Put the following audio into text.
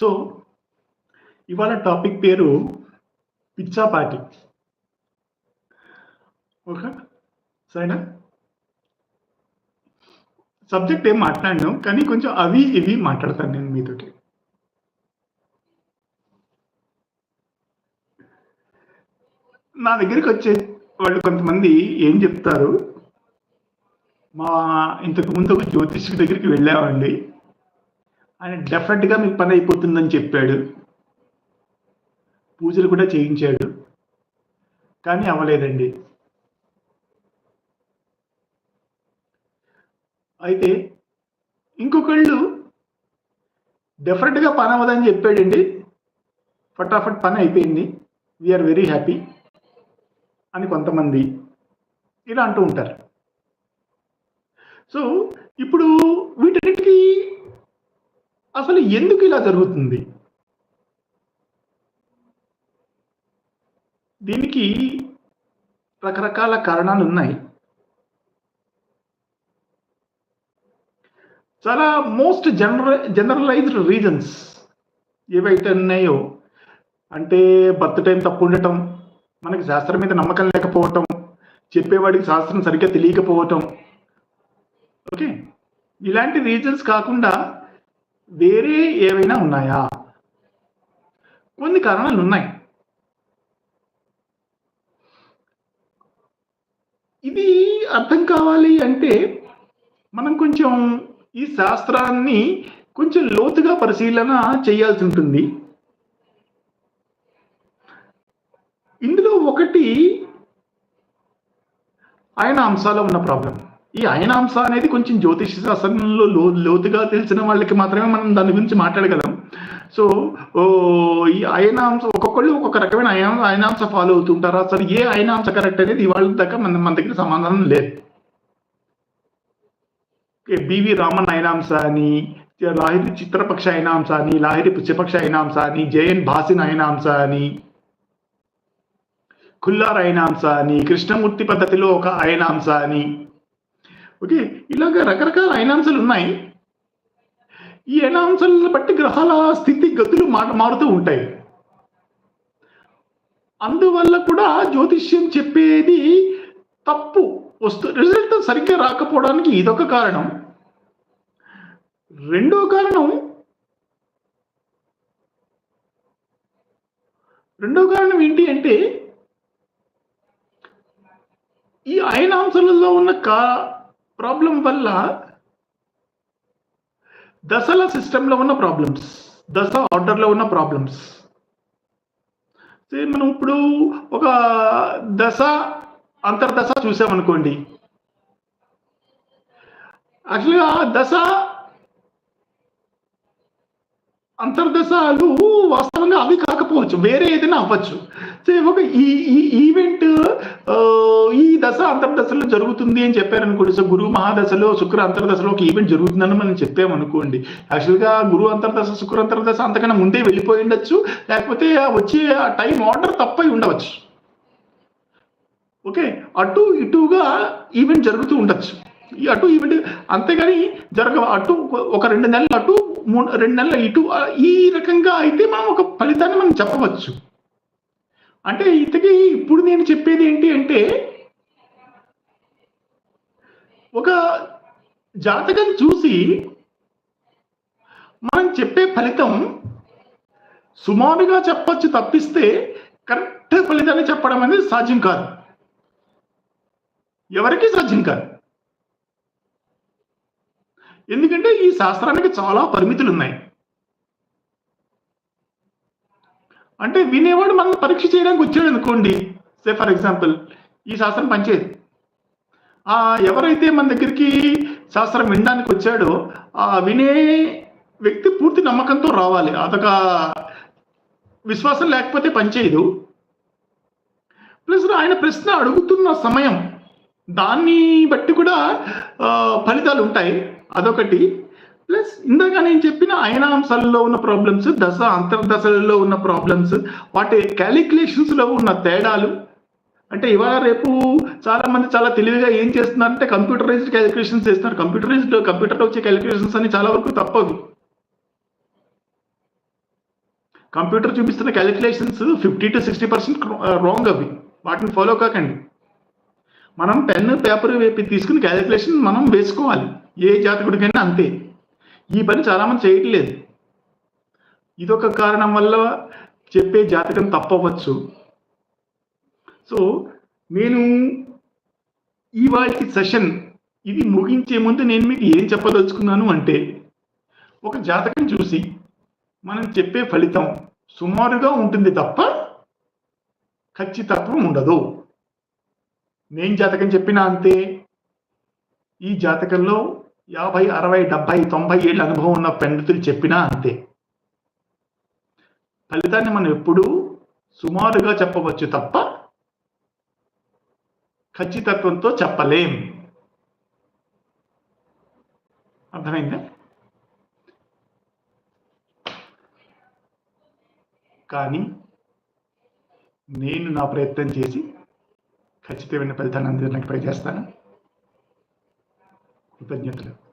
So ఇవాళ topic పేరు పిచ్చాపాటి okay? సరేనా? సబ్జెక్ట్ ఏం మాట్లాడినాం కానీ కొంచెం అవి ఇవి మాట్లాడతాను నేను మీతోటి. నా దగ్గరికి వచ్చే వాళ్ళు కొంతమంది ఏం చెప్తారు? మా ఇంతకు ముందు ఒక జ్యోతిష్యుడి దగ్గరికి వెళ్ళామండి. ఆయన డెఫినెట్గా మీకు పని అయిపోతుందని చెప్పాడు. పూజలు కూడా చేయించాడు. కానీ అవ్వలేదండి. అయితే ఇంకొకళ్ళు డెఫినెట్గా పని అవ్వదని చెప్పాడండి. ఫటాఫట్ పని అయిపోయింది. వీఆర్ వెరీ హ్యాపీ అని కొంతమంది ఇలా అంటూ ఉంటారు. సో ఇప్పుడు వీటిని అసలు ఎందుకు ఇలా జరుగుతుంది? దీనికి రకరకాల కారణాలు ఉన్నాయి. చాలా మోస్ట్ జనరల్ జనరలైజ్డ్ రీజన్స్ ఏవైతే ఉన్నాయో అంటే బర్త్ టైం తప్పు ఉండటం మనకి శాస్త్రం మీద నమ్మకం లేకపోవటం చెప్పేవాడికి శాస్త్రం సరిగ్గా తెలియకపోవటం ఓకే ఇలాంటి రీజన్స్ కాకుండా వేరే ఏవైనా ఉన్నాయా? కొన్ని కారణాలు ఉన్నాయి. ఇది అర్థం కావాలి అంటే మనం కొంచెం ఈ శాస్త్రాన్ని కొంచెం లోతుగా పరిశీలన చేయాల్సి ఉంటుంది. ఇందులో ఒకటి ఆయన అంశాలో ఉన్న ప్రాబ్లం. ఈ అయన అంశ అనేది కొంచెం జ్యోతిష శాస్త్రంలో లో లోతుగా తెలిసిన వాళ్ళకి మాత్రమే మనం దాని గురించి మాట్లాడగలం. సో ఓ ఈ అయనాంశ ఒక్కొక్కళ్ళు ఒక్కొక్క రకమైన అయన అయనాంశ ఫాలో అవుతుంటారు. అసలు ఏ అయనాంశ కరెక్ట్ అనేది ఇవాళ దాకా మన మన దగ్గర సమాధానం లేదు. బివి రామన్ అయనాంశ అని లాహిరి చిత్రపక్ష అయనాంశ అని లాహిరి పుష్యపక్ష అయనాంశ అని జయన్ భాసిన్ అయనాంశ అని ఖుల్లార్ అయనాంశ అని కృష్ణమూర్తి పద్ధతిలో ఒక అయనాంశ అని ఓకే ఇలాగ రకరకాల ఐనాంశాలు ఉన్నాయి. ఈ ఐనాంశాలను బట్టి గ్రహాల స్థితి గతులు మాట మారుతూ ఉంటాయి. అందువల్ల కూడా జ్యోతిష్యం చెప్పేది తప్పు. వస్తు రిజల్ట్ సరిగ్గా రాకపోవడానికి ఇదొక కారణం. రెండో కారణం రెండో కారణం ఏంటి అంటే ఈ అయనాంశాలలో ఉన్న కా ప్రాబ్లం వల్ల దశల సిస్టంలో ఉన్న ప్రాబ్లమ్స్ దశ ఆర్డర్లో ఉన్న ప్రాబ్లమ్స్. మనం ఇప్పుడు ఒక దశ అంతర్దశ చూసామనుకోండి. యాక్చువల్గా దశ అంతర్దశలు వాస్తవంగా అవి కాకపోవచ్చు వేరే ఏదైనా అవ్వచ్చు. ఒక ఈ ఈ ఈ అంతర్దశలో జరుగుతుంది అని చెప్పారనుకోండి. సో గురువు మహాదశలో శుక్ర అంతర్దశలో ఒక ఈవెంట్ జరుగుతుందని మనం చెప్పామనుకోండి. యాక్చువల్గా గురువు అంతర్దశ శుక్ర అంతర్దశ అంతకన్నా ముందే వెళ్ళిపోయి ఉండొచ్చు. లేకపోతే వచ్చే ఆ టైం ఆర్డర్ తప్పై ఉండవచ్చు. ఓకే? అటు ఇటుగా ఈవెంట్ జరుగుతూ ఉండొచ్చు. అటు ఈవెంట్ అంతేగాని జరగ అటు ఒక రెండు నెలలు అటు మూడు రెండు నెలల ఇటు ఈ రకంగా అయితే మనం ఒక ఫలితాన్ని మనం చెప్పవచ్చు. అంటే ఇతకి ఇప్పుడు నేను చెప్పేది ఏంటి అంటే ఒక జాతకం చూసి మనం చెప్పే ఫలితం సుమారుగా చెప్పచ్చు తప్పిస్తే కరెక్ట్ ఫలితాన్ని చెప్పడం అనేది సాధ్యం కాదు. ఎవరికి సాధ్యం కాదు. ఎందుకంటే ఈ శాస్త్రానికి చాలా పరిమితులు ఉన్నాయి. అంటే వినేవాడు మనం పరీక్ష చేయడానికి వచ్చాడు అనుకోండి. సే ఫర్ ఎగ్జాంపుల్ ఈ శాస్త్రం పనిచేయదు. ఎవరైతే మన దగ్గరికి శాస్త్రం వినడానికి వచ్చాడో ఆ వినే వ్యక్తి పూర్తి నమ్మకంతో రావాలి. అదొక విశ్వాసం లేకపోతే పనిచేయదు ప్లస్ ఆయన ప్రశ్న అడుగుతున్న సమయం దాన్ని బట్టి కూడా ఫలితాలు ఉంటాయి. అదొకటి. ప్లస్ ఇందాక నేను చెప్పిన అయనాంశాలలో ఉన్న ప్రాబ్లమ్స్ దశ అంతర్దశలలో ఉన్న ప్రాబ్లమ్స్ వాటి క్యాలిక్యులేషన్స్లో ఉన్న తేడాలు అంటే ఇవాళ రేపు చాలా మంది చాలా తెలివిగా ఏం చేస్తున్నారంటే కంప్యూటరైజ్డ్ క్యాలిక్యులేషన్స్ చేస్తున్నారు. కంప్యూటరైజ్డ్ కంప్యూటర్ వచ్చే క్యాలిక్యులేషన్స్ అని చాలా వరకు తప్పవు. కంప్యూటర్ చూపిస్తున్న calculations fifty to sixty percent wrong అవి. వాటిని ఫాలో కాకండి. మనం పెన్ పేపర్ వేపి తీసుకుని క్యాలిక్యులేషన్ మనం వేసుకోవాలి. ఏ జాతకుడికైనా అంతే. ఈ పని చాలామంది చేయట్లేదు. ఇదొక కారణం వల్ల చెప్పే జాతకం తప్పవచ్చు. సో నేను ఇవాళ సెషన్ ఇది ముగించే ముందు నేను మీకు ఏం చెప్పదలుచుకున్నాను అంటే ఒక జాతకం చూసి మనం చెప్పే ఫలితం సుమారుగా ఉంటుంది తప్ప ఖచ్చితత్వం ఉండదు. నేను జాతకం చెప్పినా అంతే. ఈ జాతకంలో యాభై అరవై డెబ్బై తొంభై ఏళ్ళ అనుభవం ఉన్న పండితులు చెప్పినా అంతే. ఫలితాన్ని మనం ఎప్పుడూ సుమారుగా చెప్పవచ్చు తప్ప ఖచ్చితత్వంతో చెప్పలేం. అర్థమైందా? కానీ నేను నా ప్రయత్నం చేసి ఖచ్చితమైన ఫలితాన్ని అందించడానికి ప్రయత్నిస్తాను చేస్తాను. కృతజ్ఞతలు.